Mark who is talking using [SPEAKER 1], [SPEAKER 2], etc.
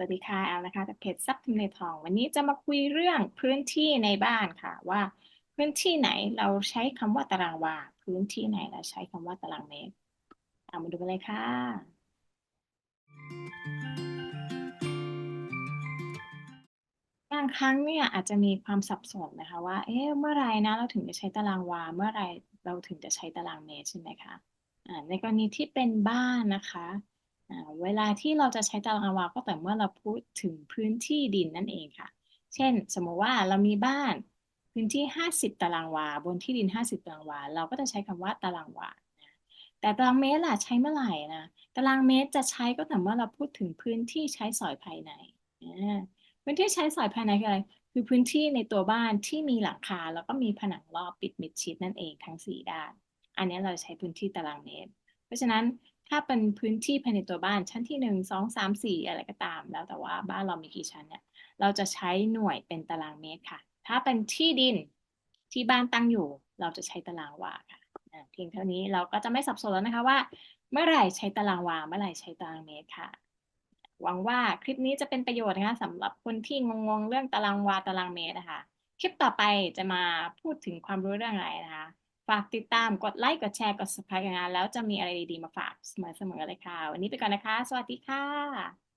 [SPEAKER 1] วัสดีค่ะแอลนะคะจากเพจซับทำเลทอง วันนี้จะมาคุยเรื่องพื้นที่ในบ้านค่ะ ว่าพื้นที่ไหนเราใช้คำว่าตารางวา พื้นที่ไหนเราใช้คำว่าตารางเมตรเอามาดูกันเลยค่ะ บางครั้งเนี่ยอาจจะมีความสับสนนะคะว่า เอ๊ะเมื่อไรนะเราถึงจะใช้ตารางวา เมื่อไรเราถึงจะใช้ตารางเมตรใช่ไหมคะในกรณีที่เป็นบ้านนะคะ เวลาที่เราจะใช้ตารางวาก็แต่เมื่อเราพูดถึงพื้นที่ดินนั่นเองค่ะ เช่น สมมติว่าเรามีบ้านพื้นที่ 50 ตารางวา บนที่ดิน 50 ตารางวา เราก็จะใช้คำว่าตารางวาแต่ตารางเมตรล่ะใช้เมื่อไหร่นะ ตารางเมตรจะใช้ก็แต่เมื่อเราพูดถึงพื้นที่ใช้สอยภายใน พื้นที่ใช้สอยภายในคืออะไร คือพื้นที่ในตัวบ้านที่มีหลังคาแล้วก็มีผนังรอบปิดมิดชิดนั่นเองทั้งสี่ด้าน อันนี้เราใช้พื้นที่ตารางเมตร เพราะฉะนั้น ถ้าเป็นพื้นที่ภายในตัวบ้านชั้นที่หนึ่งสองสามสี่อะไรก็ตาม แล้วแต่ว่าบ้านเรามีกี่ชั้นเนี่ยเราจะใช้หน่วยเป็นตารางเมตรค่ะ ถ้าเป็นที่ดินที่บ้านตั้งอยู่ เราจะใช้ตารางวาค่ะเพียงเท่านี้เราก็จะไม่สับสนแล้วนะคะว่า เมื่อไหร่ใช้ตารางวาเมื่อไหร่ใช้ตารางเมตรค่ะ หวังว่าคลิปนี้จะเป็นประโยชน์นะคะสำหรับคนที่งงๆเรื่องตารางวาตารางเมตรนะคะคลิปต่อไปจะมาพูดถึงความรู้เรื่องอะไรนะคะ ฝากติดตามกดไลค์กดแชร์กด subscribe กันนะแล้วจะมีอะไรดีๆมาฝากเสมอๆเลยค่ะ วันนี้ไปก่อนนะคะ สวัสดีค่ะ